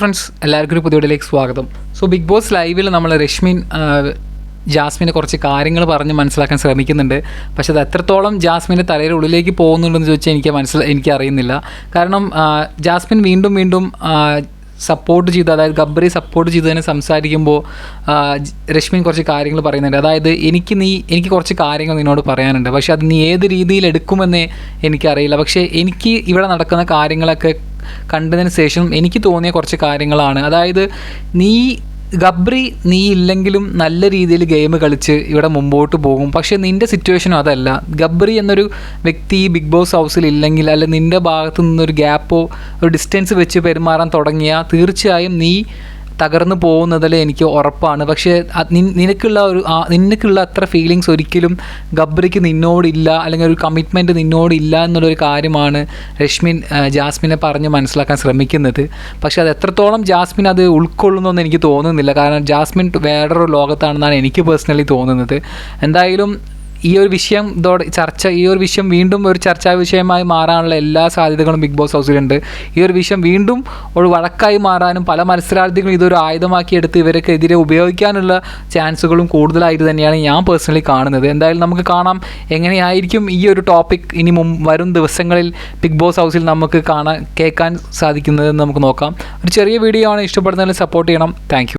Friends എല്ലാവർക്കും ഒരു പുതിയ വീഡിയോയിലേക്ക് സ്വാഗതം. സോ ബിഗ് ബോസ് ലൈവിൽ നമ്മൾ രശ്മിൻ ജാസ്മിനെ കുറച്ച് കാര്യങ്ങൾ പറഞ്ഞ് മനസ്സിലാക്കാൻ ശ്രമിക്കുന്നുണ്ട്. പക്ഷെ അത് എത്രത്തോളം ജാസ്മിന്റെ തലയുടെ ഉള്ളിലേക്ക് പോകുന്നുണ്ടെന്ന് ചോദിച്ചാൽ എനിക്ക് മനസ്സിലാ എനിക്ക് അറിയുന്നില്ല. കാരണം ജാസ്മിൻ വീണ്ടും വീണ്ടും സപ്പോർട്ട് ചെയ്ത് അതായത് ഗബ്ബറി സപ്പോർട്ട് ചെയ്ത് തന്നെ സംസാരിക്കുമ്പോൾ രശ്മിൻ കുറച്ച് കാര്യങ്ങൾ പറയുന്നുണ്ട്. അതായത് എനിക്ക് നീ എനിക്ക് കുറച്ച് കാര്യങ്ങൾ നിന്നോട് പറയാനുണ്ട്. പക്ഷെ അത് നീ ഏത് രീതിയിൽ എടുക്കുമെന്നേ എനിക്കറിയില്ല. പക്ഷേ എനിക്ക് ഇവിടെ നടക്കുന്ന കാര്യങ്ങളൊക്കെ കണ്ടതിന് ശേഷം എനിക്ക് തോന്നിയ കുറച്ച് കാര്യങ്ങളാണ്. അതായത് നീ ഗബ്രി നീ ഇല്ലെങ്കിലും നല്ല രീതിയിൽ ഗെയിം കളിച്ച് ഇവിടെ മുമ്പോട്ട് പോകും. പക്ഷേ നിന്റെ സിറ്റുവേഷനും അതല്ല. ഗബ്രി എന്നൊരു വ്യക്തി ബിഗ് ബോസ് ഹൗസിൽ ഇല്ലെങ്കിൽ അല്ലെ നിന്റെ ഭാഗത്തു നിന്നൊരു ഗ്യാപ്പോ ഒരു ഡിസ്റ്റൻസ് വെച്ച് പെരുമാറാൻ തുടങ്ങിയാൽ തീർച്ചയായും നീ തകർന്നു പോകുന്നതിൽ എനിക്ക് ഉറപ്പാണ്. പക്ഷേ നിനക്കുള്ള ഒരു നിനക്കുള്ള അത്ര ഫീലിങ്സ് ഒരിക്കലും ഗബ്രിക്ക് നിന്നോടില്ല അല്ലെങ്കിൽ ഒരു കമ്മിറ്റ്മെന്റ് നിന്നോടില്ല എന്നുള്ളൊരു കാര്യമാണ് രശ്മിൻ ജാസ്മിനെ പറഞ്ഞ് മനസ്സിലാക്കാൻ ശ്രമിക്കുന്നത്. പക്ഷേ അത് എത്രത്തോളം ജാസ്മിൻ അത് ഉൾക്കൊള്ളുന്നൊന്നും എനിക്ക് തോന്നുന്നില്ല. കാരണം ജാസ്മിൻ വേറൊരു ലോകത്താണെന്നാണ് എനിക്ക് പേഴ്സണലി തോന്നുന്നത്. എന്തായാലും ഈ ഒരു വിഷയം ഇതോടെ ചർച്ച ഈ ഒരു വിഷയം വീണ്ടും ഒരു ചർച്ചാ വിഷയമായി മാറാനുള്ള എല്ലാ സാധ്യതകളും ബിഗ് ബോസ് ഹൗസിലുണ്ട്. ഈ ഒരു വിഷയം വീണ്ടും ഒരു വഴക്കായി മാറാനും പല മത്സരാർത്ഥികളും ഇതൊരു ആയുധമാക്കിയെടുത്ത് ഇവർക്കെതിരെ ഉപയോഗിക്കാനുള്ള ചാൻസുകളും കൂടുതലായിട്ട് തന്നെയാണ് ഞാൻ പേഴ്സണലി കാണുന്നത്. എന്തായാലും നമുക്ക് കാണാം എങ്ങനെയായിരിക്കും ഈ ഒരു ടോപ്പിക് ഇനി വരും ദിവസങ്ങളിൽ ബിഗ് ബോസ് ഹൗസിൽ നമുക്ക് കാണാൻ കേൾക്കാൻ സാധിക്കുന്നതെന്ന് നമുക്ക് നോക്കാം. ഒരു ചെറിയ വീഡിയോ ആണ് ഇഷ്ടപ്പെടുന്നതിൽ സപ്പോർട്ട് ചെയ്യണം. താങ്ക്